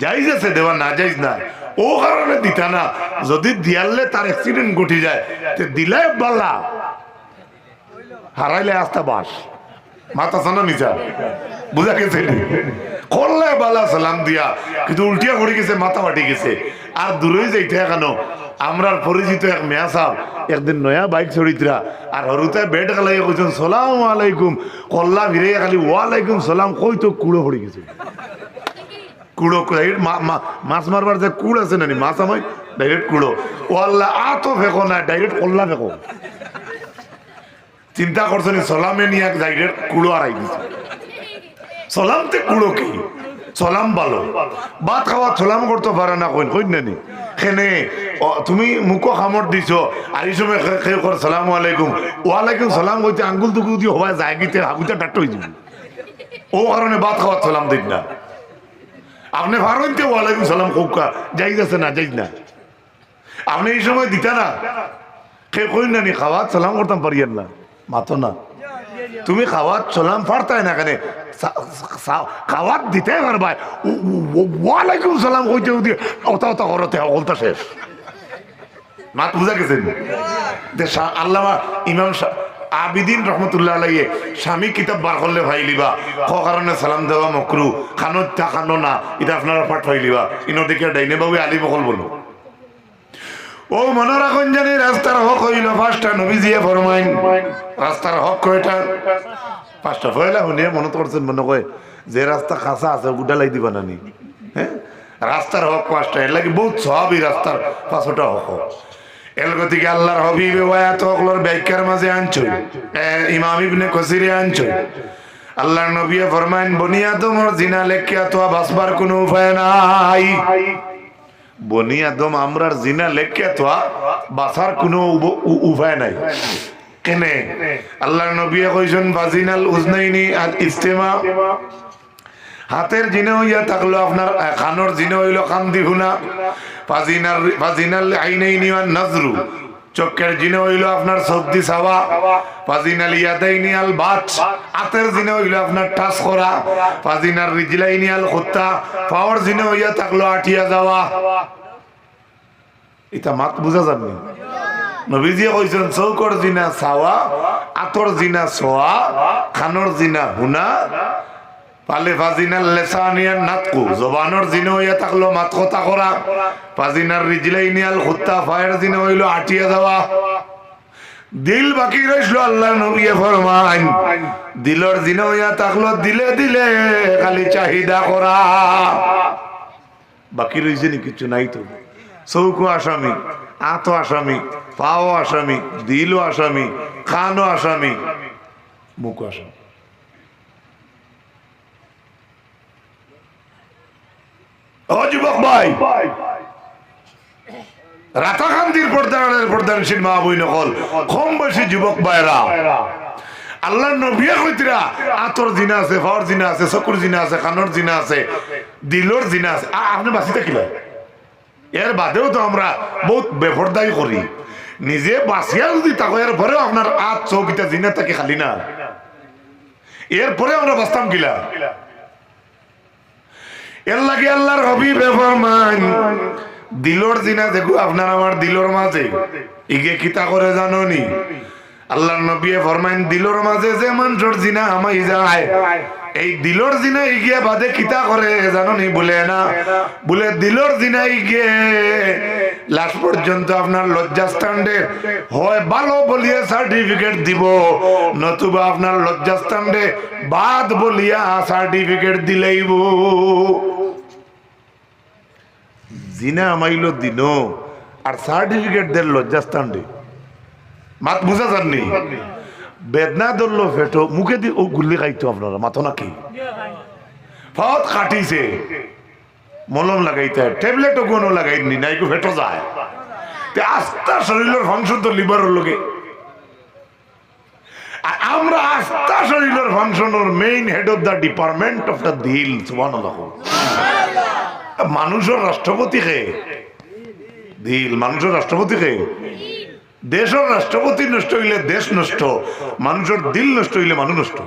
যাইজ আছে দেওয়া না যাইজ না ও কারণে দিতা না। যদি দিয়ালে তার অ্যাক্সিডেন্ট ঘটি যায়, তে দিলে বালা। হারাইলে আস্তা বাস। মাথা সানা মিছা। বুঝা গেছে? করলে বালা সালাম দিয়া। কিন্তু উল্টিয়া করে গেছে, মাথা ফাটি গেছে। আর দূরে যাইতে কেন? আমরার পরিচিত এক মেয়া সাহ, একদিন নয়া বাইক চড়িতরা আর হরুতে বেড গালাই কইছেন সালাম আলাইকুম। কল্লা ভিড়ে খালি, ওয়ালাইকুম সালাম। কই তো কুড়ো পড়ে গেছে। কুড়ো ডাইরেক্ট মাছ মারবার যে কুড় আছে নানি, মাছ আমায় ডাইরেক্ট কুড়ো। ওয়াল্লা আ তো ফেকো না ডাইরেক্ট কল্লা ফেকো। চিন্তা করছেন সলামে নিয়ে ডাইরেক্ট কুড়ো আড়াই দিছে। সলামতে কুড়ো কি? সলাম ভালো ভাত খাওয়া সলাম করতে পারে না কইন কইন নানি? খেনে তুমি মুখো খামর দিছ আর এই সময় সালাম আলাইকুম। ওয়ালাইকুম সালাম কইতে আঙ্গুল দুকু দিয়ে হওয়া যায়, গিতে হাগুতে ডাক্তার হয়ে যাবে। ও কারণে ভাত খাওয়া সালাম দিন। না আপনি পারেন তো ওয়ালাইকুম সালাম কৌকা যাই যাচ্ছে না যাই না। আপনি এই সময় দিতা না। কে কই না নি খাওয়াত সালাম করতাম পারিয়েন না। মাতো না। তুমি খাওয়াত সালাম পারতাই না কেন? খাওয়াত দিতে পারবা। ওয়ালাইকুম সালাম কইতে দিয়ে ওটা ওটা করতে অলতা শেষ। মাত বুঝা গেছেন? আল্লামা ইমাম শা- আবিদিন রহমতুল্লাহ আলাইয়ে স্বামী কিতাব বার করলে ভাইলিবা ক কারণে সালাম দেওয়া মকরু। খানো তা খানো না, এটা আপনারা পাঠ ভাইলিবা ইনদিকে ডাইনে বাবু আলী বকল বলো। ও মনে রাখুন জানি রাস্তার হক হইল পাঁচটা নবীজিয়ে ফরমাইন রাস্তার হক কয়টা? পাঁচটা। ফয়লা শুনিয়ে মনে করছেন মনে কয়, যে রাস্তা খাসা আছে ওটা লাই দিবা নানি। হ্যাঁ রাস্তার হক পাঁচটা। এর লাগে বহুত সবই রাস্তার পাঁচটা হক হক। এর গতিকে আল্লাহর হবিবে ওয়াত হকলর ব্যাখ্যার মাঝে আনছই এ, ইমাম ইবনে কসিরে আনছই আল্লাহর নবী ফরমাইন বনিয়াদমর জিনা লেখিয়া তো বাসবার কোনো উপায় নাই। বনি আদম আমরার জিনা লেখে তো বাসার কোনো উপায় নাই। কেনে? আল্লাহ নবী কইছেন বাজিনাল উজনাইনি আল ইস্তেমা হাতের জিনে হইয়া থাকল আপনার কানর জিনে হইল কান দিহুনা ফাজিনার ফাজিনাল আইনাইনি আন নাজরু। চোখের জিনে হইল আপনার সবজি সাওয়া ফাজিনাল ইয়াদাইনি আল বাচ হাতের জিনে হইল আপনার টাস করা। ফাজিনার রিজলাইনি আল খুত্তা। পাওয়ার জিনে হইয়া থাকল আটিয়া যাওয়া। এটা মাত বুঝা যাননি? নবীজি কইছেন, চৌকর জিনা চাওয়া, আতর জিনা সোয়া খানর জিনা হুনা পালে ফাজিনার লেসানিয়ার নাতকু। জবানর জিনে হইয়া থাকল মাত কথা করা। ফাজিনার রিজলাইনিয়াল খুত্তা ফায়ার জিনে হইল আটিয়া যাওয়া। দিল বাকি রইছিল আল্লাহ নবী ফরমান দিলর জিনে হইয়া থাকল দিলে দিলে খালি চাহিদা করা। বাকি রয়েছে নি কিছু নাই তো। চৌকো আসামি, আতো আসামি, পাও আসামি, দিলও আসামি কানও আসামি, মুখও আসামি। ও যুবক ভাই। রাতাকান্দির পর্দানের পর্দানশীল মা বই নকল। কম বয়সী যুবক ভাইরা। আল্লাহ নবিয়া কইতরা, আতর জিনা আছে, ফাওয়ার জিনা আছে, চকুর জিনা আছে কানর জিনা আছে দিলর জিনা আছে। আপনি বাঁচি থাকিলা। এর বাদেও তো আমরা বহুত বেফরদাই করি। নিজে বাঁচিয়া যদি তাকো এর পরেও আপনার আত চৌকিটা জিনা থাকে খালি না। এরপরে আমরা বাঁচতাম কিলা। এর লাগে আল্লাহর হবি বেফরমান দিলর জিনা দেখো, আপনার আমার দিলর মাঝে। ইগে কিতা করে জানো নি আল্লাহর নবী ফরমাইন, দিলর মাঝে যে মানুষের জিনা আমাই যায়। এই দিলর জিনা ইগিয়ে বাদে কিতা করে জানো নি বলে না? বলে দিলর জিনা ইগিয়ে লাস্ট পর্যন্ত আপনার লজ্জাস্থানে হয় ভালো বলিয়া সার্টিফিকেট দিব, নতুবা আপনার লজ্জাস্থানে বাদ বলিয়া সার্টিফিকেট দিলেইব। জিনা আমাইল দিন আর সার্টিফিকেট দেন লজ্জাস্থান দে মাত বুঝা যাননি বেদনা ধরলো ফেটো মুখে দি ও গুল্লি খাইতো আপনারা, মাথো নাকি? ফাওত কাটিছে মলম লাগাইতে ট্যাবলেট কোনো লাগাইনি নাই কো ফেটো যায়। তে আস্তা শরীরের ফাংশন তো লিভারের লগে। আর আমরা আস্তা শরীরের ফাংশনের main head of the department of the দিল সুবহানাল্লাহ। মানুষের রাষ্ট্রপতি কে? দিল মানুষের রাষ্ট্রপতি কে? দেশের রাষ্ট্রপতি নষ্ট হইলে দেশ নষ্ট, মানুষের দিল নষ্ট হইলে মানুষ নষ্ট।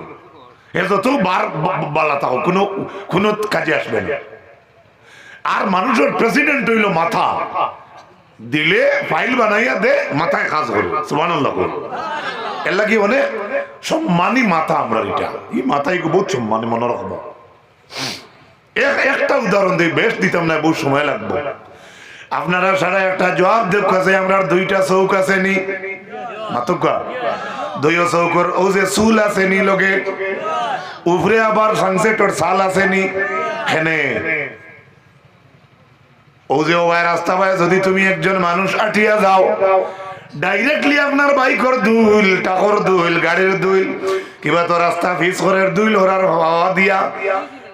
এর যত বার বালা থাকো কোনো কোনো কাজে আসবে না। আর মানুষের প্রেসিডেন্ট হইল মাথা। দিলে ফাইল বানাইয়া দে, মাথায় কাজ করে কর। এর লাগি অনেক সম্মানী মাথা আমরা এটা। এই মাথায় বহুত সম্মানী মনে রাখব এক- একটা উদাহরণ দিই বেশ দিতাম না বহু সময় লাগবে। আপনারা সারা একটা জবাব দেখ আছে আমরা দুইটা চৌক আছে নি। মাতুকা দুই চৌকর ও যে চুল আছে নি লগে। উপরে আবার সানসেটর সাল আছে নি। হেনে। ও যে ওয়াই রাস্তা পায় যদি তুমি একজন মানুষ আটিয়া যাও ডাইরেক্টলি আপনার বাইকর দুল টাকর দুল গাড়ির দুল, কিবা তো রাস্তা ফিস করে দুল হরার হাওয়া দিয়া।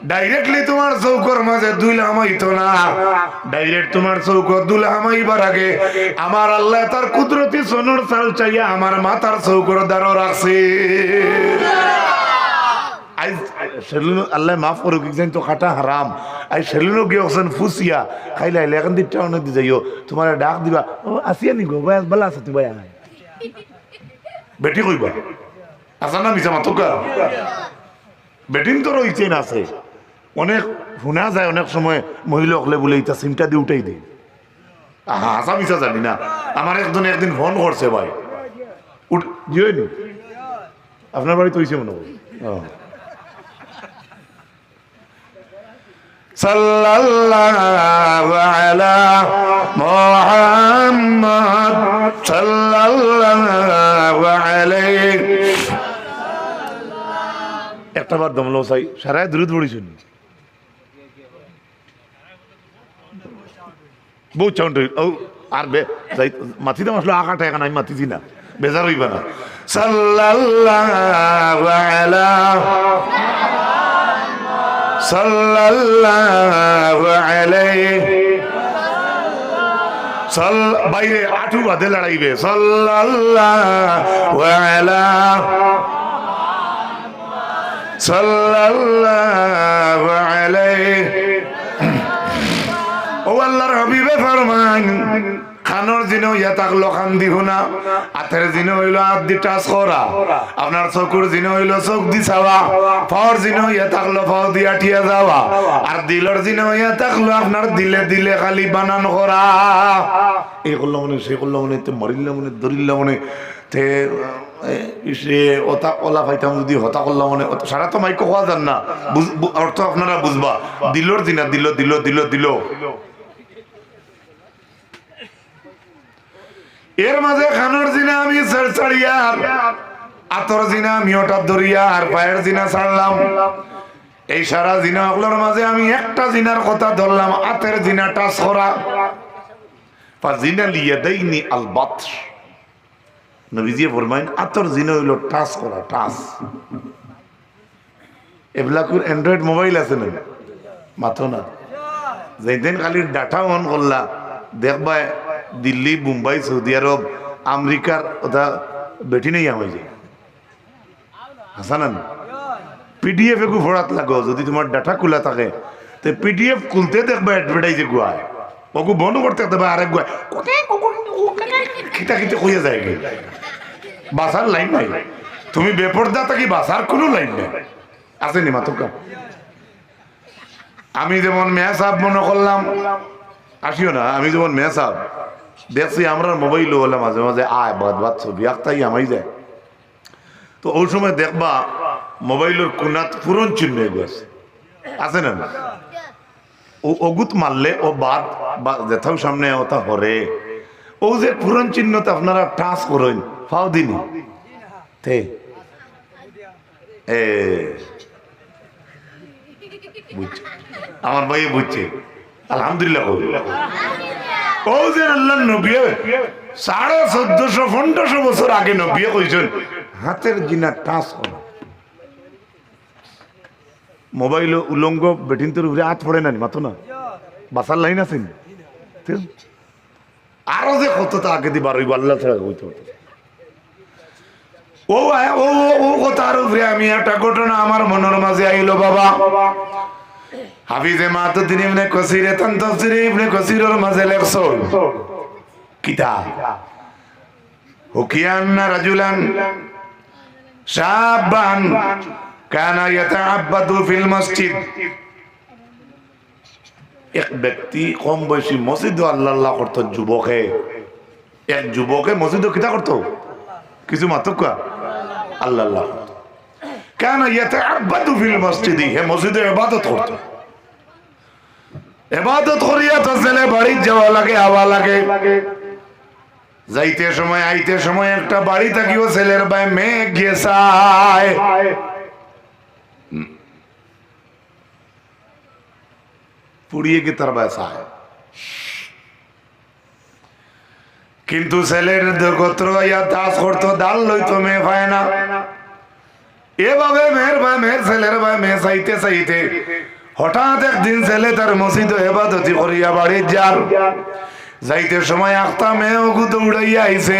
ডাইরেক্টলি তোমার চৌকর মাঝে দুল হামাইতো না। ডাইরেক্ট তোমার চৌকর হামাইবার আগে আমার আল্লাহ তার কুদরতি সোনর চাল চাইয়া আমার মাথার চৌকর দ্বারও রাখছে। একজন তো অনেক দি ডাক দিবা বলা আছে বেটি বেটিন না আছে। অনেক শোনা যায়, অনেক সময় মহিলাসকলে বলে এটা চিন্তা দিয়ে উঠাই দিই আহা হাসা মিশা জানি না। আমার একজন একদিন ফোন করছে ভাই। উঠ নি? আপনার বাড়ি হয়েছে মনে করি সাল্লাল্লাহু আলা মুহাম্মদ সাল্লাল্লাহু আলাইহি। একটাবার দমলো চাই। সারায় দূরত পড়িছুন বউ চাউন্ট ও আর বে যাই মাথি দাম আসলে আকাটা এখন আমি মাতিছি না বেজার হইবা না। সাল্লাল্লাহু আলা সাল্লাল্লাহু আলাইহি সাল, বাইরে আঠু বাদে লড়াইবে। সাল্লাল্লাহু আলা সাল্লাল্লাহু আলাইহি ও আল্লাহর হাবিবে ফরমান খানোর দিনে ইয়া থাকল খান দিব না। হাতের দিনে হইল হাত দি টাচ করা। আপনার চকুর দিনে হইল চোখ দি চাওয়া। পাওয়ার দিনে ইয়া থাকল পাও দি আঠিয়া যাওয়া। আর দিলর দিনে ইয়া থাকল আপনার দিলে দিলে খালি বানান করা। এই করল মনে সে করল মনে, তে মরিল্লা মনে ধরিল্লা মনে, তে সে ওটা ওলা পাইতাম যদি হতা করলাম মানে সারা তো মাইক হওয়া যান না। অর্থ আপনারা বুঝবা। দিলর দিনা দিল দিল দিল দিল। এর মাঝে খানোর জিনা আমি ছাড়িয়ার, আতর জিনা আমি ওটা দরিয়া আর পায়ের জিনা ছাড়লাম। এই সারা জিনা ওগুলোর মাঝে আমি একটা জিনার কথা ধরলাম, আতের জিনা টাচ করা জিনা জিনা টাচ টাচ। মোবাইল আছে মাথো না। যেদিন অন দেখবা দিল্লি, মুম্বাই, সৌদি আরব, আমেরিকার ওটা বেটি নেই আমি যায়। হাসানান পিডিএফ একু ফোড়াত লাগো, যদি তোমার ডাটা খোলা থাকে, তো পিডিএফ খুলতে দেখবা অ্যাডভার্টাইজে গুয়ায় ওকু বন্ধ করতে দেবা আরেক গুয়ায় খিতা খিতে কইয়া যায় গে বাসার লাইন নাই। তুমি বেপরদা থাকি বাসার কোনো লাইন নাই। আসেনি মাতুকা আমি যেমন মেয়া সাহেব মনে করলাম আসিও না, আমি যেমন মেয়া সাহেব দেখছি আমরা মোবাইল হলে মাঝে মাঝে আয়, বাদ বাদ ছবি আঁকতাই আমাই যায়। তো ওই সময় দেখবা মোবাইলের কোনাত পুরন চিহ্ন আছে না না? ও অগুত মারলে ও বাদ যেথাও সামনে ওটা হরে। ও যে পুরন চিহ্নতে আপনারা টাচ করেন, ফাও দিনি। এ। বুঝছে। আমার ভাই বুঝছে। আলহামদুলিল্লাহ। সাড়ে চোদ্দশো বছর আগে হাতের মোবাইল উলঙ্গ বেটিন তোর উপরে হাত পড়ে না মাতো না? বাসার লাইন আছে নি? আরও যে কতটা আগে দি বারোই বাল্লা ছাড়া হইতে হতো। ও ও- ও কথার উপরে আমি একটা ঘটনা আমার মনের মাঝে আইলো, বাবা। হাফিজে মাতুদ্দিন ইবনে কসির এতন তফসির ইবনে মাঝে লেখছো কিতাব। হুকিয়ান্না রাজুলান শাবান কানা ফিল মসজিদ। এক ব্যক্তি কম বয়সী মসজিদ আল্লাহ আল্লাহ করতো যুবকে। এক যুবকে মসজিদ কিতা করতো? কিছু মাতকা আল্লাহ আল্লাহ। কেন ইয়াতে আব্বাদু ফিল মসজিদি, হে মসজিদে করতো। এবাদত করিয়া তো ছেলে বাড়ি যাওয়া লাগে, আওয়া লাগে। যাইতে সময়, আইতে সময় একটা বাড়ি থাকিও ছেলের মেয়ে গেছায়। পুড়িয়ে গিয়ে তার কিন্তু ছেলের গোত্র ইয়া দাস করতো ডাল লইতো মেয়ে পায় না। এভাবে মেয়ের ভাই মেয়ের ছেলের ভাই মেয়ে চাইতে চাইতে হঠাৎ একদিন ছেলে তার মসজিদ হেবাদতি করিয়া বাড়ি যার। যাইতে সময় আখতা মেয়ে ওগু দৌড়াইয়া আইছে।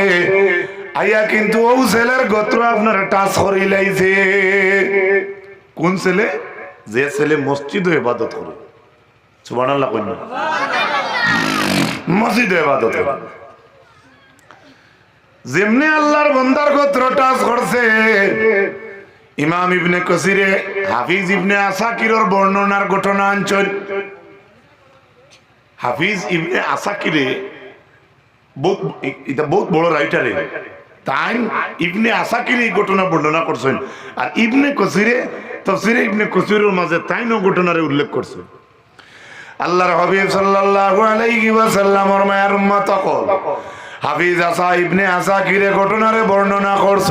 আইয়া কিন্তু ও ছেলের গোত্র আপনার টাচ করি লাইছে। কোন ছেলে? যে ছেলে মসজিদ হেবাদত করে। সুবহানাল্লাহ কইনা মসজিদ হেবাদত করে। যেমনি আল্লাহর বন্দার গোত্র টাচ করছে ইমাম ইবনে কসিরে, হাফিজ ইবনে আসাকিরর বর্ণনার ঘটনা অঞ্চল হাফিজ ইবনে আসাকিরে বহুত, এটা বহুত বড় রাইটারে তাই ইবনে আসাকিরে এই ঘটনা বর্ণনা করছেন। আর ইবনে কসিরে, তফসিরে ইবনে কসিরের মাঝে তাই ন ঘটনারে উল্লেখ করছে আল্লাহর হাবিব সাল্লাল্লাহু আলাইহি ওয়াসাল্লামর মায়ের হাফিজ আসা ইবনে আসাকিরে ঘটনারে বর্ণনা করছ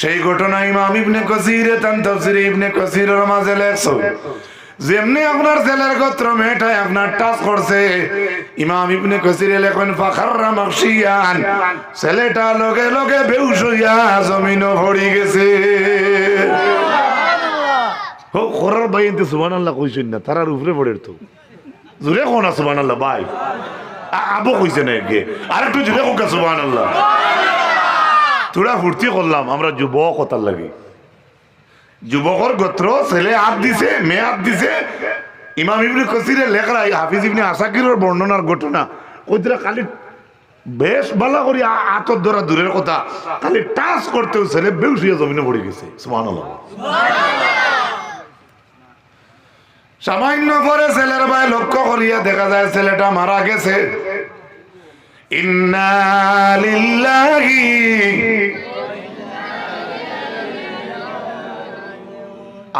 সেই ঘটনা ইমাম ইবনে কসিরে তান তাফসিরে ইবনে কসিরের মাঝে লেখছো। যেমনি আপনার ছেলের গোত্র মেয়েটাই আপনার টাচ করছে, ইমাম ইবনে কসিরে লেখেন, ফাখাররা মাকশিয়ান ছেলেটা লগে লগে বেউস হইয়া জমিনও ভরি গেছে। ও, খরার ভাই এনতে সুবহানাল্লাহ কইছেন না, তারার উপরে পড়ে তো। জুরে কোন সুবহানাল্লাহ, ভাই? আবু কইছে না একে। আর একটু জুরে কোকা সুবহানাল্লাহ। তোরা ফুর্তি করলাম, আমরা যুবক কথার লাগি। যুবকর গোত্র, ছেলে হাত দিছে, মেয়ে হাত দিছে। ইমাম ইবনে কসিরে লেখরা হাফিজ ইবনে আসাকিরের বর্ণনার ঘটনা। কইতরা খালি বেশ ভালো করি আতর ধরা দূরের কথা। খালি টাচ করতেও ছেলে বেউসিয়া জমিনে পড়ে গেছে। সুবহানাল্লাহ। সামান্য পরে ছেলের ভাই লক্ষ্য করিয়া দেখা যায় ছেলেটা মারা গেছে।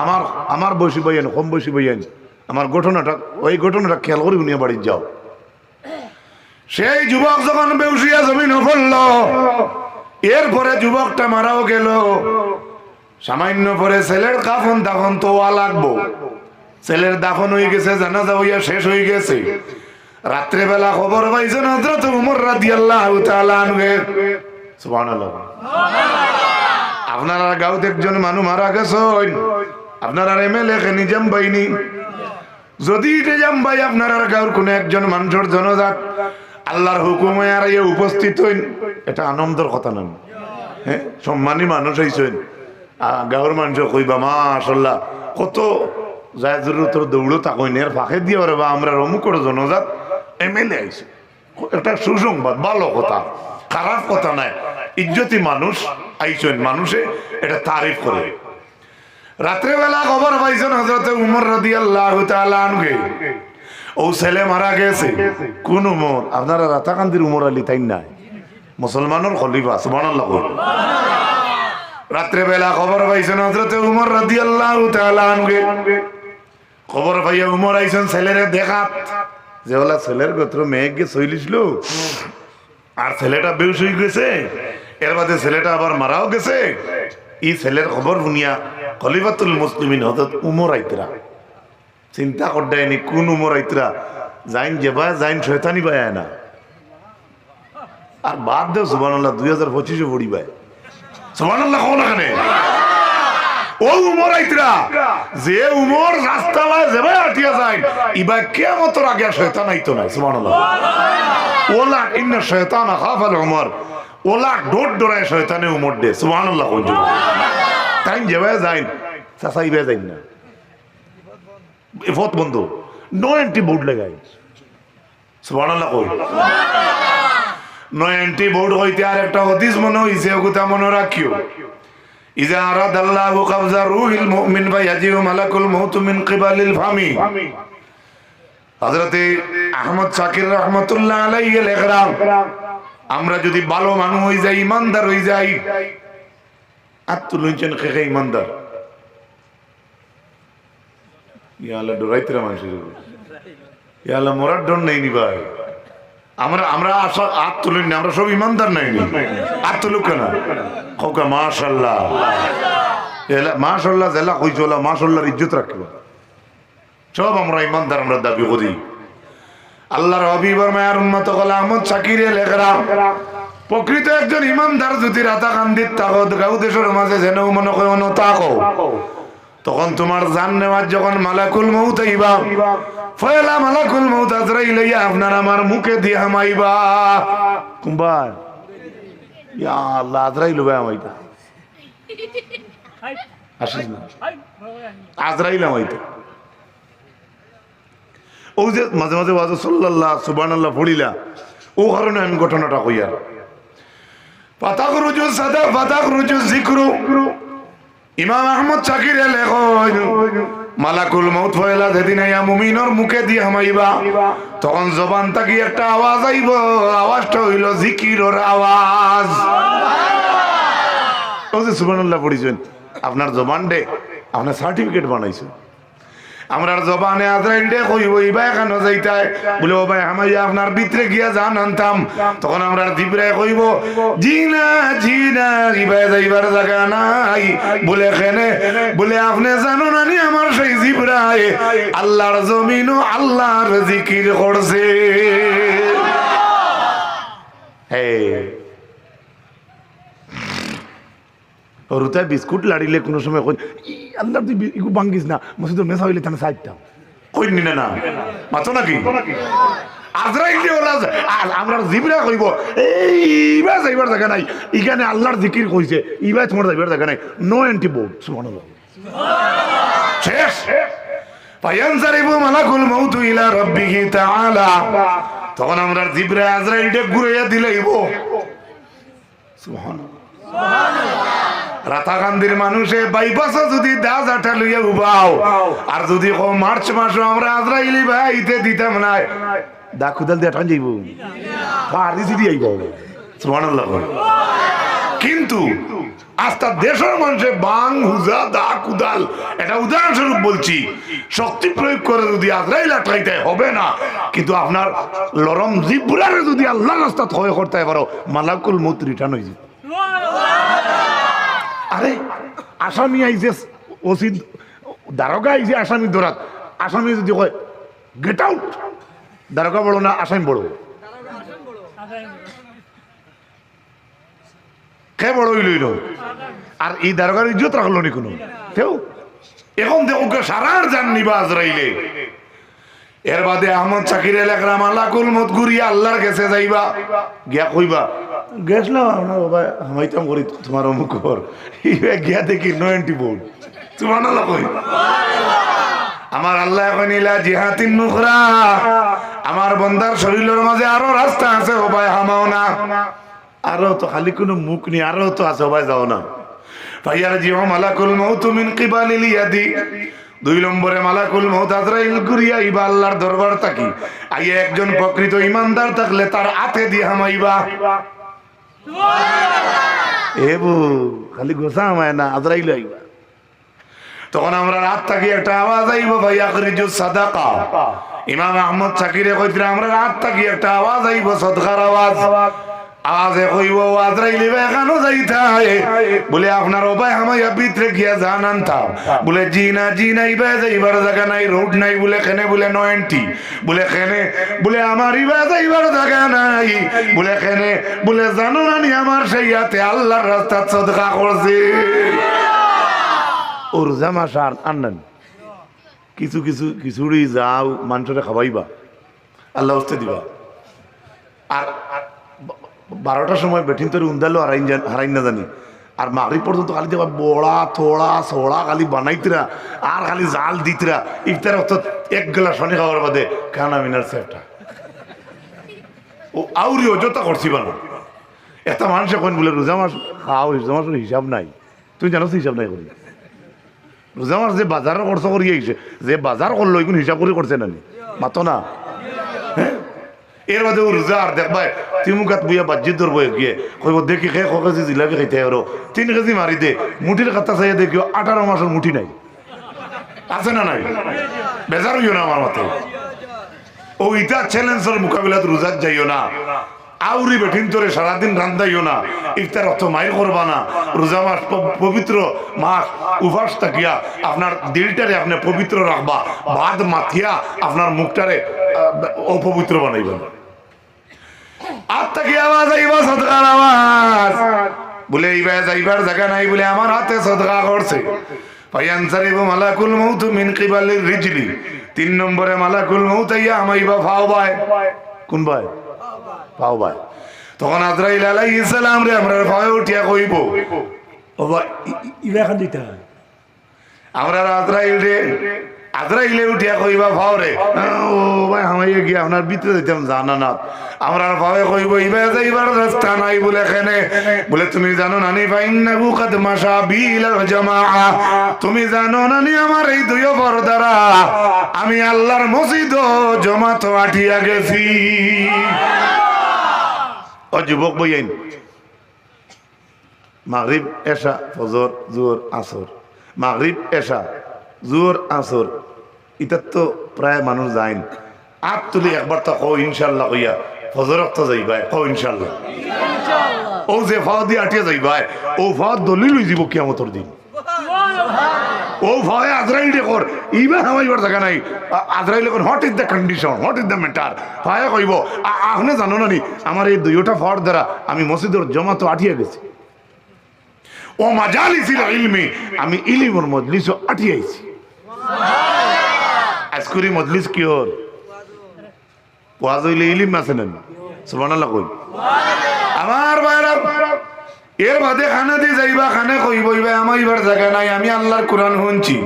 আমার আমার বয়সী বইয়েন, কম বয়সী বইয়েন। আমার ঘটনাটা, ওই ঘটনাটা খেয়াল করে উনি বাড়ি যাও। সেই যুবক যখন বেউসিয়া জমিন পড়ল এরপরে যুবকটা মারাও গেল। সামান্য পরে ছেলের কাফন দাফন তো লাগবো। ছেলের দাফন হয়ে গেছে, জানাজা হইয়া শেষ হয়ে গেছে। রাত্রেবেলা খবর পাইছেন হজরত উমর তাআলা আনহু সুবহানাল্লাহ। আপনারা গাঁত একজন মানুষ মারা গেছেন। আপনারা এমএলএ কে নিজাম বাইনি যদি নিজাম ভাই আপনার গাঁর কোন একজন মানুষের জনজাত আল্লাহর হুকুমে আর ইয়ে উপস্থিত হইন। এটা আনন্দের কথা নয়। হ্যাঁ সম্মানী মানুষ হইছেন। গাঁর মানুষ কইবা মাশাল্লাহ কত যায় তোর দৌড়ো তাকইনের ফাঁকে দিয়ে ওরে বা আমরা অমুক করে জনজাত এমএলএ আইছে একটা সুসংবাদ, ভালো কথা। খারাপ কথা নাই। ইজ্জতি মানুষ আইছেন মানুষে এটা তারিফ করে। রাত্রেবেলা খবর পাইছেন হজরত উমর রাদি আল্লাহ আনগে ও ছেলে মারা গেছে। কোন উমর? আপনারা রাতাকান্দির উমর আলী তাই নাই। মুসলমানের খলিফা, সুবহানাল্লাহ রাত্রেবেলা খবর পাইছেন হজরত উমর রাদি আল্লাহ আনগে খবর পাইয়া উমর আইছেন ছেলেরে দেখাত। যে ওলা ছেলের গোত্র মেয়ে গিয়ে চলিছিল আর ছেলেটা বেউস হয়ে গেছে। এর বাদে ছেলেটা আবার মারাও গেছে। এই ছেলের খবর শুনিয়া খলিফাতুল মুসলিমিন হজরত উমর আইতরা চিন্তা করডায়নি কোন উমর আইতরা? যাইন যেবা যাইন শয়তানি পায় না। আর বাদ দেও, সুবহানাল্লাহ, দুই হাজার পঁচিশে পড়ি পায় সুবহানাল্লাহ কখন এখানে ও উমর আইতরা। যে উমর রাস্তায় যাবে আটিয়া যায় ইবা কেমতর আগে আর শয়তান আইতো না সুবহানাল্লাহ। ওলা ইন্না শয়তান খাফাল উমর। ওলা ডোর ডোরায় শয়তানে উমর দে সুবহানাল্লাহ কইছো তাই যাবে যাই চাচাইবে যাই না। এফত বন্ধু নো এন্টি বোর্ড লাগাই। সুবহানাল্লাহ কই। নো এন্টি বোর্ড হইতে আর একটা হদিস মনে হইছে ওগুতা মনে রাখিও। হজরতে আহমদ শাকির রহমতুল্লাহ আলাইহি লেখরাম আমরা যদি ভালো মানুষ হয়ে যাই ইমানদার হয়ে যাই আর তুলছেন খেখে ইমানদার? ইয়ালা ডরাইতরা মানুষের। ইয়ালা মরার ডর নেই নি ভাই। আমরা আমরা আশা হাত তুলিনি আমরা সব ইমানদার নাই হাত তুলুক কেন? হোকা মাশাল্লাহ। মাশাল্লাহ জেলা কইছলা মাশাল্লাহর ইজ্জত রাখল সব আমরা ইমানদার, আমরা দাবি করি। আল্লাহর হবিবর মায়ার উন্মত কলা আহমদ শাকিরে লেখরাম প্রকৃত একজন ইমানদার যদি রাতা কান্দিত তাকত গাউ দেশের মাঝে যেন মনে করে তাকো তখন তোমার জান নেওয়ার যখন মালাকুল মৌত আইবা, ফয়লা মালাকুল মৌত আজরাই লইয়া আপনার আমার মুখে দিয়ে হামাইবা কুম্বার ইয়া আল্লাহ আজরাই লবে হামাইতা আসিস না। আজরাইল হামাইতা ও যে মাঝে মাঝে ওয়াজ সাল্লাল্লাহ, সুবহানাল্লাহ পড়িলা, ও কারণে আমি ঘটনাটা কইয়া। পাতাক রুজু সাদা পাতাক রুজু জিক্রু ইমাম আহমদ চাকির মালাকুল মৌত ফয়লা যেদিন আইয়া মুমিনর মুখে দিয়ে হামাইবা তখন জবান তাকি একটা আওয়াজ আইব, আওয়াজটা হইল জিকিরর আওয়াজ। সুবহানাল্লাহ পড়িছেন, আপনার জবান ডে আপনার সার্টিফিকেট বানাইছেন। আমরা জবানে আজরাইল ডে কইব ইবা কেন যাইতায়? বলে ও ভাই আমাইয়া আপনার ভিতরে গিয়া জান আনতাম। তখন আমরা দিবরায় কইব জি না জি না ইবা যাইবার জায়গা নাই। বলে কেনে? বলে আপনি জানো না নি আমার সেই জিবরায় আল্লাহর জমিন ও আল্লাহর জিকির করছে। হে রুতায় বিস্কুট লাড়িলে কোনো সময় কই "ই, আল্লাহ তুই ইগু বাঙ্গিস না মসজিদ মেসা হইলে তাহলে সাইডটা কই নি? না না মাতো নাকি? আজরাইল ওলা আর আমরা জিবরা কইব এই ইবা যাইবার জায়গা নাই। ইখানে আল্লাহর জিকির কইছে ইবা তোমার যাইবার জায়গা নাই। নো অ্যান্টিবোর্ড সুবহানাল্লাহ শেষ। ফায়ানজারিবু মালাকুল মাউতু ইলা রাব্বিহি তাআলা। তখন আমরা জিবরা আজরাইলটা ঘুরাইয়া দিলাইব সুবহানাল্লাহ। রাতাকান্দির মানুষে বাইপাসে যদি দাস আঠা লইয়া উবাও। আর যদি কো মার্চ মাসে আমরা আজরাইলি ভাইতে দিতাম না দা খুদাল দিয়ে টান যাইব। পারি যদি আইব। সুবহানাল্লাহ। কিন্তু আস্তা দেশের মানুষে বাং হুজা দা কুদাল এটা উদাহরণস্বরূপ বলছি শক্তি প্রয়োগ করে যদি আজরাইল আটকাইতে হবে না কিন্তু আপনার লরম জিব্রারে যদি আল্লাহ রাস্তা থয় করতে পারো মালাকুল মুত রিটার্ন হয়ে যাবে। আরে, আসামি আইছে ওসি, দারোগা আইছে আসামি ধরাত আসামি যদি কয় গেট আউট দারোগা বড় না, আসামি বড় কে বড় হইল আর এই দারোগার ইজ্জত রাখল নি কোনো? কেউ এখন দেখো সারার যান নিবাজ রাইলে এর বাদে আহমদ শাকির এলাকার মালাকুল মত ঘুরিয়া আল্লাহর কাছে যাইবা। গিয়া কইবা। গেছলাম আপনার বাবা হামাইতাম করি তোমার অমুক গিয়া দেখি নয়নটি বোর্ড তোমার না কই। আমার আল্লাহ এখন ইলা জিহাতিন নুখরা। আমার বন্দার শরীরের মাঝে আরও রাস্তা আছে ও ভাই হামাও না। আরও তো খালি কোনো মুখ নেই আরও তো আছে ও ভাই যাও না। ভাইয়ার জিও মালাকুল মৌতু মিন কিবালিল ইয়াদি। দুই নম্বরে মালাকুল মৌত আজরাইল ঘুরিয়া ইবা আল্লাহর দরবার থাকি আইয়ে একজন প্রকৃত ইমানদার থাকলে তার হাতে দিয়ে হামাইবা। এবু খালি গোসা হামায় না, আজরাইল আইবা। তখন আমরা রাত থাকি একটা আওয়াজ আইব ভাই আখরিজু সাদাকা। ইমাম আহমদ শাকিরে কইতে আমরা রাত থাকি একটা আওয়াজ আইব, সদকার আওয়াজ। আওয়াজে কইব আজরাইলি বেখানো যাইতাই বলে আপনার ওবাই হামাইয়া ভিতরে গিয়া জান আনতাম। বলে জি না জি নাই বে যাইবার জায়গা নাই রোড নাই। বলে খেনে বলে নয়নটি। বলে খেনে বলে আমার ইবা যাইবার জায়গা নাই। বলে খেনে বলে জানো না নি আমার সেই হাতে আল্লাহর রাস্তা সদকা করছে। ওর জামা সার আনলেন। কিছু কিছু খিচুড়ি যাও মানুষরে খাওয়াইবা। আল্লাহ হস্তে দিবা। আর বারোটার সময় বেঠিন তোর উন্দালো হারাইন জান- হারাইন না জানি। আর মাগরি পর্যন্ত খালি দেবা বড়া, থোড়া, সোড়া, খালি বানাইতরা, আর খালি জাল দিতরা। ইফতার অর্থাৎ এক গেলা শনি খাওয়ার বাদে খানা মিনার সেটা ও আউরি অযথা করছি বানো। এটা মানুষ এখন বলে, রোজা মাস, খাও, রোজা মাসের হিসাব নাই। তুই জানো হিসাব নাই করি। রোজা মাস যে বাজারও খরচ করি আইছে, যে বাজার করল এগুলো হিসাব করে করছে নানি। মাতো না। এর রোজা আর দেখবাই তিমুকাত বুয়া ধরবো গিয়ে, কইব, দেখি কেজি জিলাপি খাইতে আরও তিন কেজি মারি দে, মুঠির কাতা চাইয়া দেখিও আঠারো মাসের মুঠি নাই। আছে না নাই? বেজার হইও না আমার মতে ও ইটা চ্যালেঞ্জের মোকাবিলাত রোজাত যাইও না। আউরি বেঠিন তোরে সারাদিন রান্দাইও না। ইফতার অত মাইর করবা না। রোজা মাস পবিত্র মাস, উপাস থাকিয়া আপনার দিলটারে আপনি পবিত্র রাখবা। বাদ মাথিয়া আপনার মুখটারে অপবিত্র বানাইবেন। আর থাকি আওয়াজ আইবা সদকার আওয়াজ। বলে এইবার যাইবার জায়গা নাই বলে আমার হাতে সদকা করছে। ফায়ানসারিবু মালাকুল মউত মিন কিবালির রিজলি। তিন নম্বরে মালাকুল মউত আইয়া আমাইবা ফাও বাই কোন বাই ফাও বাই তখন আজরাইল আলাইহিস সালাম রে আমরা ফাও উঠিয়া কইব ও ভাই ইবা খান দিতে হয়। আমরা আজরাইল রে আজরাইলে উঠিয়া কইবা ফাও রে ও ভাই আমাইয়া গিয়া আপনার ভিতরে দিতাম জানা না আমরা ভাবে কইব, ইবা যাইবার রাস্তা নাই বলে এখানে। বলে, তুমি জানো নানি ফাইন্নাহু কাদ মাশা বিল তুমি জানো আমার এই দুই বর দ্বারা আমি আল্লাহর মসজিদ জমাত আঠিয়া গেছি। ও যুবক বইয়াইন মাগরিব, এশা, ফজর জোর আসর। মাগরিব, এশা জোর আসর ইতার তো প্রায় মানুষ যাইন আপ তুলি একবার তো কো ইনশাল্লাহ কইয়া ফজর তো যাইবাই কো ইনশাল্লাহ ও যে ফাও দিয়ে আটিয়া যাইবাই ও ফাও দলিল হই যাব কিয়ামতর দিন। ও ভয় আজরাইল কর ইবা হামাইবার জায়গা নাই। আজরাইল কোন what is the condition what is the matter? ভয় কইব আ- আপনি জানো না নি আমার এই দুইটা ফর দ্বারা আমি মসজিদের জমা তো আটিয়া গেছি। ও মাজালিসিল ইলমি। আমি ইলিমর মজলিসও আটিয়াইছি। আজকুরি মজলিস কি ওর? ওয়াজ হইলে ইলিম আছে না সুবহানাল্লাহ কই। আমার বাইরা এর বাদে খানা দিয়ে যাইবা, খানে কইব ইবা আমার এবার জায়গা নাই, আমি আল্লাহর কোরআন শুনছি।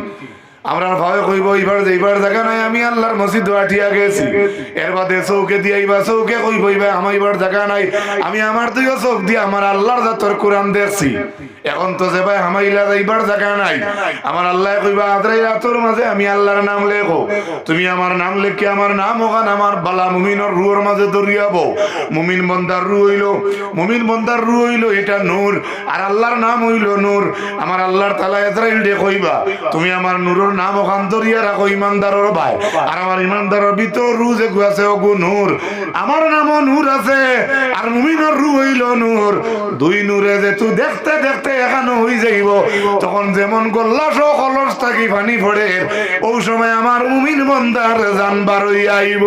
আমরা ভাবে কইব ইবার যাইবার জায়গা নাই, আমি আল্লাহর মসজিদ আঠিয়া গেছি এর বাদে চৌকে দিয়ে আইবা, চৌকে কইব ইবা আমার ইবার জায়গা নাই। আমি আমার দুইও চোখ দিয়ে আমার আল্লাহর জাতর কোরআন দেখছি। এখন তো যে ভাই আমার ইলা যাইবার জায়গা নাই। আমার আল্লাহ কইবা আদরাই রাতর মাঝে আমি আল্লাহর নাম লেখো। তুমি আমার নাম লেখে আমার নাম ওখান আমার বালা মুমিনর রুয়ের মাঝে দরিয়াবো। মুমিন বন্দার রু হইল, মুমিন বন্দার রু হইল, এটা নূর। আর আল্লাহর নাম হইল নূর। আমার আল্লাহর তালা এজরাইল ডে কইবা, তুমি আমার নূরের নাম ওখান দরিয়া রাখো ইমানদারের ভাই আর আমার ইমানদারের ভিতর রু যে আছে ওগু নূর আমার নামও নূর আছে আর মুমিনের রু হইল নূর দুই নূরে যে তুই দেখতে দেখতে এখানে হই যাইব। তখন যেমন গোল্লাস ও কলস থাকি পানি পড়ে ওই সময় আমার মুমিন বন্দার জানবার আইব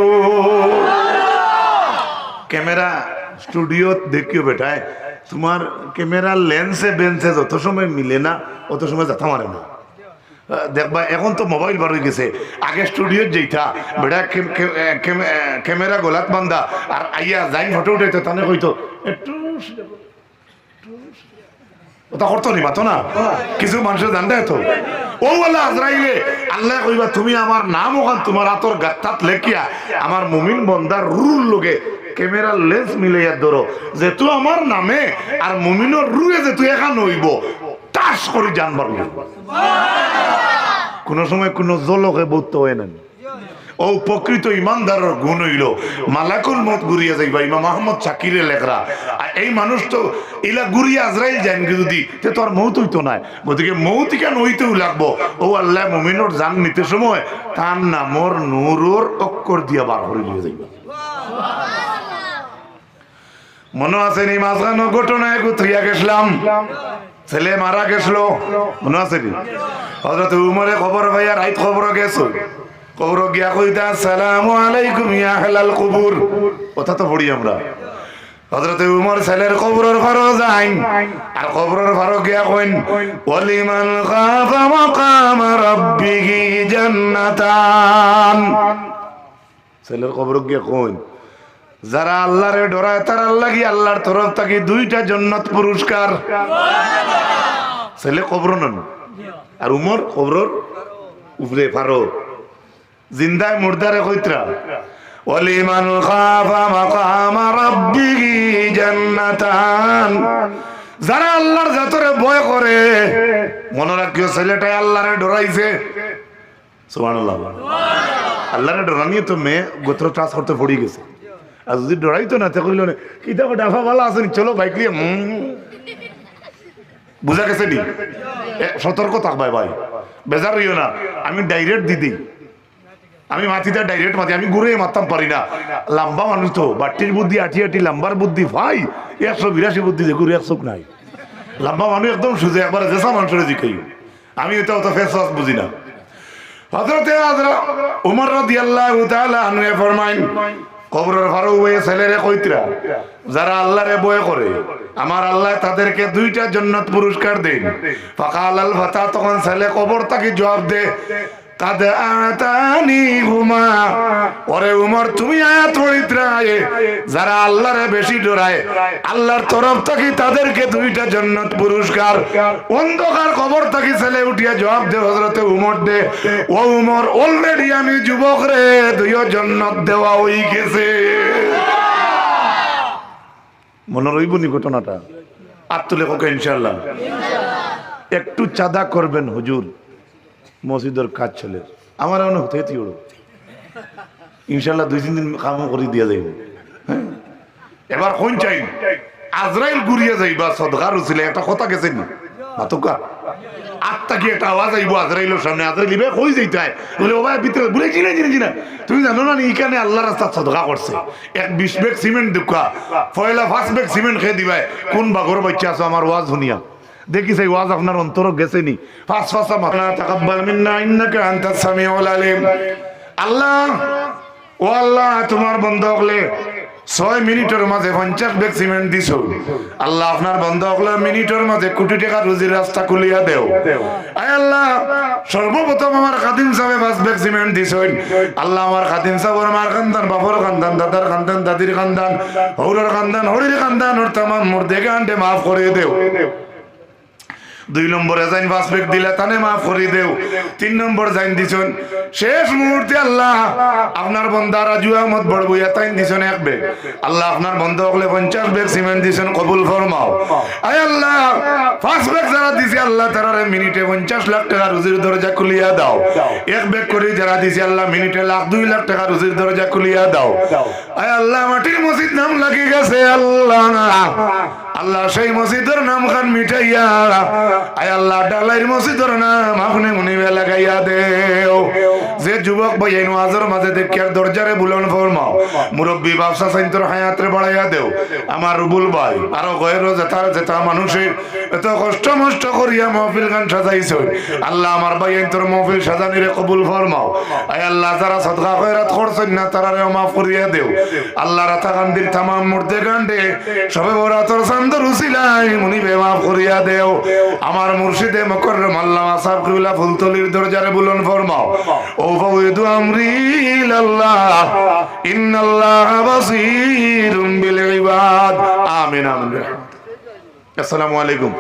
ক্যামেরা স্টুডিওত দেখিও বেটায় তোমার ক্যামেরার লেন্সে বেন্সে যত সময় মিলে না অত সময় যাতা মারে না। দেখবা এখন তো মোবাইল বার হয়ে গেছে। আগে স্টুডিওত যেইটা আহ, ক্যামেরা গোলাত বান্ধা আর আইয়া যাই ফটো উঠাইতো তানে কইতো একটু ওটা করতো নি মাতো না? কিছু মানুষের জানতে তো। ও আজরাইলে আল্লাহ কইবা তুমি আমার নাম ওখান তোমার আতর গাত্তাত লেখিয়া আমার মুমিন বন্দার রুল লোকে ক্যামেরার লেন্স মিলাইয়া ধরো যে তুই আমার নামে আর মুমিনের রুয়ে যে তুই এখান হইব টাস করে জানবার কোন সময় কোন জলকে বৌদ্ধ হয় না। ও প্রকৃত ইমানদারের গুণ হইল। মালাকুল মত ঘুরিয়া যাইবা, ইমাম আহমদ শাকিরে লেখরা। আর এই মানুষ তো ইলা ঘুরিয়া আজরাইল যান যদি, তে তোর মৌত হইতো না গতিকে মৌতি কেন হইতেও লাগবো? ও আল্লাহ মমিনর জান নিতে সময় তার নামর নূরর অক্ষর দিয়া বার করে দিয়ে যাইবা। মনে আছে নি মাঝখানো ঘটনায় গুথিয়া গেছিলাম। ছেলে মারা গেছিল, মনে আছে নি? হজরত উমরে খবর ভাইয়া রাইত খবর গেছো। খবর গিয়া কইতা, সালামু আলাইকুম ইয়া আহলাল কুবুর। কথা তো পড়ি আমরা। হজরত উমর ছেলের কবরের ফারো যাইন, আর কবরের ফারো গিয়া কইন ওয়ালিমান খাফা মাকাম রাব্বিহি জান্নাতান। ছেলের কবর গিয়া কইন যারা আল্লাহরে ডরায়, তার আল্লাহ আল্লাহর তরফ থেকে দুইটা জন্নত পুরস্কার। ছেলে কবর নন, আর উমর কবরর উপরে ফারো জিন্দায় মুর্দারে কইত্রা ওয়ালিমান খাফা মাকাম রাব্বিহি জান্নাতান। যারা আল্লাহর জাতরে ভয় করে, মনে রাখিও ছেলেটাই আল্লাহরে ডরাইছে। সুবহানাল্লাহ। আল্লাহরে ডরানিয়ে তো মেয়ে গোত্র ট্রাস করতে পড়ে গেছে। আর যদি ডরাইতো না, তে কইল না, কি দেখো, ডাফা ভালো আছে চলো বাইক নিয়ে। বুঝা গেছে নি? সতর্ক থাকবাই ভাই বেজার হইও না। আমি ডাইরেক্ট দিদি আমি মাটিতে ডাইরেক্ট মাতি আমি ঘুরে মারতাম, পারি না। লম্বা মানুষ তো, বাট্টির বুদ্ধি আটি আটি লম্বার বুদ্ধি, ভাই, একশো বিরাশি বুদ্ধি যে ঘুরে একশো নাই। লম্বা মানুষ একদম সুজে, একবার জেসা মানুষের জিকাই আমি এটা অত ফেস ওয়াশ বুঝি না। হজরতে হাজরা উমর রাদিয়াল্লাহু তাআলা আনহু ফরমাইন কবরের ফারুক বইয়ে ছেলেরে কইতরা, যারা আল্লাহরে বয়ে করে, আমার আল্লাহ তাদেরকে দুইটা জান্নাত পুরস্কার দেন। ফাকাল আল ফাতা তখন ছেলে কবর তাকে জবাব দে আতানি ওরে উমর, তুমি যারা বেশি ডরায়, আল্লাহর তরফ থেকে তাদেরকে দুইটা জান্নাত পুরস্কার। অন্ধকার কবর থেকে ছেলে জবাব দে হজরতে উমর দে। ও উমর অলরেডি আমি যুবক রে দুইও জান্নাত দেওয়া হই গেছে। মনে রইব নি ঘটনাটা? আত্মলে কোকে ইনশাল্লাহ একটু চাঁদা করবেন হুজুর। মসজিদের কাজ চলে। আমার মনে হতে তিওড় ইনশাল্লাহ দুই, তিন দিন কাম করে দিয়া যাইব। হ্যাঁ? এবার কোন চাই? আজরাইল ঘুরিয়ে যাইবা সদকার উছিলে একটা কথা গেছে নি? মাতুকা আত্মা কি একটা আওয়াজ আইব আজরাইলের সামনে? আজরাইল ইবে কই যাইতে হয় বলে ওবা ভিতরে বলে চিনে চিনে চিনে। তুমি জানো না এইখানে আল্লাহ রাস্তা সদকা করছে। এক বিশ বেগ সিমেন্ট দুকা। পয়লা ফার্স্ট বেগ সিমেন্ট খেয়ে দিবাই কোন বাঘর বাচ্চা আছো? আমার ওয়াজ শুনিয়া। দেখি সেই ওয়াজ আপনার অন্তর গেছে নি ফাঁস ফাঁসা তাকাব্বাল মিন্না, ইন্নাকা আনতাস সামিউল আলিম। আল্লাহ, ও আল্লাহ, তোমার বন্ধ হলে ছয় মিনিটের মাঝে পঞ্চাশ বেগ সিমেন্ট দিছ। আল্লাহ, আপনার বন্ধ হলে মিনিটের মাঝে কোটি টাকা রুজির রাস্তা খুলিয়া দেও। আল্লাহ, সর্বপ্রথম আমার খাদিম সাহেব পাঁচ বেগ সিমেন্ট দিছ আল্লাহ, আমার খাদিম সাহেব আমার খানদান, বাপর খানদান, দাদার খানদান, দাদির খানদান, হৌরের খানদান, হরির খানদান, ওর তামাম মোর দেখে আনতে মাফ করে দেও। দুই নম্বরে জাইন পাঁচ দিলে তানে মাফ করে দেও। তিন নম্বর জাইন দিছন, শেষ মুহূর্তে আল্লাহ আপনার বন্দা রাজু আহমদ বড় বইয়া তাইন দিছন এক বেগ। আল্লাহ আপনার বন্ধ হলে পঞ্চাশ বেগ সিমেন্ট দিছেন, কবুল ফরমাও। আয় আল্লাহ, পাঁচ বেগ যারা দিছে, আল্লাহ তারা মিনিটে পঞ্চাশ লাখ টাকা রুজির দরজা খুলিয়া দাও। এক বেগ করে যারা দিছে, আল্লাহ মিনিটে লাখ দুই লাখ টাকা রুজির দরজা খুলিয়া দাও। আয় আল্লাহ, মাটির মসজিদ নাম লাগি গেছে, আল্লাহ। আল্লাহ সেই মসজিদের নাম খান মিঠাইয়া আয় আল্লাহ ডালাইর মসজিদের নাম আপনি মুনি লাগাইয়া দেও। যে যুবক ভাই এই নওয়াজের মাঝে দেখিয়ার দরজারে বুলন ফরমাও, মুরব্বী ব্যবসা সাইন্তর হায়াতরে বাড়াইয়া দেও। আমার রুবুল ভাই, আরও গয়ের জেতার জেতা মানুষের এত কষ্ট মষ্ট করিয়া মহফিল গান সাজাইছ আল্লাহ আমার ভাই তোর মহফিল সাজানিরে কবুল ফরমাও। আয় আল্লাহ, যারা সদকা খয়রাত করছেন না, তারারে মাফ করিয়া দেও। আল্লাহ রাতা গান্ধীর তামাম মূর্তি গান্ডে সবে বড় তোর চান্দর উসিলাই মুনি বে মাফ করিয়া দেও। আমার মুর্শিদে মকররম আল্লাহ সাহেব কিবলা ফুলতলির দরজারে বুলন ফরমাও। ও ফাউদু আমরি ইলাল্লাহ ইন্নাল্লাহ বাসীরুম বিল ইবাদ। আমিন আমিন। আসসালামু আলাইকুম।